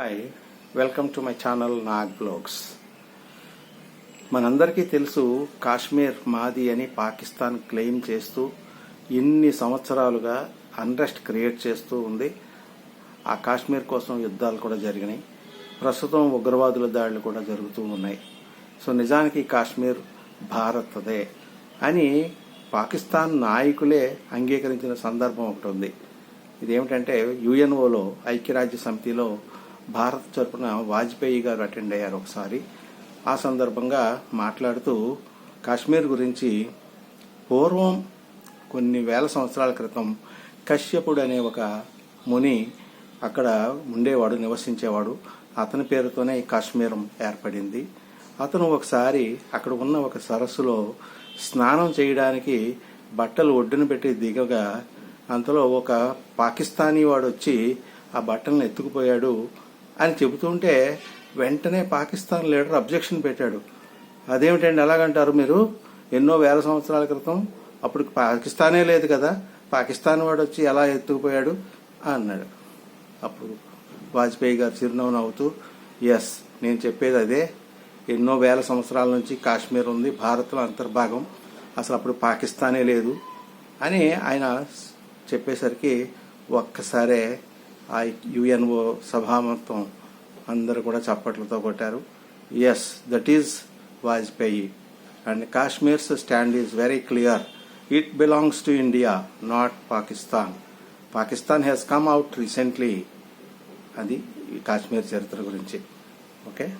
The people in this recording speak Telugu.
Hi welcome to my channel Nag vlogs మనందరికీ తెలుసు కాశ్మీర్ మాది అని పాకిస్తాన్ క్లెయిమ్ చేస్తూ ఇన్ని సంవత్సరాలుగా అన్రెస్ట్ క్రియేట్ చేస్తూ ఉంది. ఆ కాశ్మీర్ కోసం యుద్ధాలు కూడా జరిగినాయి. ప్రస్తుతం ఉగ్రవాదుల దాడులు కూడా జరుగుతూ ఉన్నాయి. సో నిజానికి కాశ్మీర్ భారత్దే అని పాకిస్తాన్ నాయకులే అంగీకరించిన సందర్భం ఒకటి ఉంది. ఇదేమిటంటే యుఎన్ఓలో ఐక్యరాజ్య సమితిలో భారత్ తరపున వాజ్పేయి గారు అటెండ్ అయ్యారు ఒకసారి. ఆ సందర్భంగా మాట్లాడుతూ కాశ్మీర్ గురించి పూర్వం కొన్ని వేల సంవత్సరాల క్రితం కశ్యపుడు అనే ఒక ముని అక్కడ ఉండేవాడు నివసించేవాడు. అతని పేరుతోనే ఈ కాశ్మీరం ఏర్పడింది. అతను ఒకసారి అక్కడ ఉన్న ఒక సరస్సులో స్నానం చేయడానికి బట్టలు ఒడ్డున పెట్టి దిగగా అంతలో ఒక పాకిస్తానీ వాడు వచ్చి ఆ బట్టలను ఎత్తుకుపోయాడు. అని చెబుతుంటే వెంటనే పాకిస్తాన్ లీడర్ అబ్జెక్షన్ పెట్టాడు. అదేమిటండి ఎలాగంటారు మీరు? ఎన్నో వేల సంవత్సరాల క్రితం అప్పుడు పాకిస్తానే లేదు కదా పాకిస్తాన్ వాడు వచ్చి ఎలా ఎత్తుకుపోయాడు అన్నాడు. అప్పుడు వాజ్పేయి గారు చిరునవ్వు నవ్వుతూ ఎస్ నేను చెప్పేది అదే. ఎన్నో వేల సంవత్సరాల నుంచి కాశ్మీర్ ఉంది భారత్లో అంతర్భాగం. అసలు అప్పుడు పాకిస్తానే లేదు. అని ఆయన చెప్పేసరికి ఒక్కసారే ఆ యుఎన్ఓ సభా అందరూ కూడా చప్పట్లతో కొట్టారు. Yes that is Vajpayee. And Kashmir's stand is very clear it belongs to India not Pakistan Pakistan has come out recently అది ఈ కాశ్మీర్ చరిత్ర గురించి. ఓకే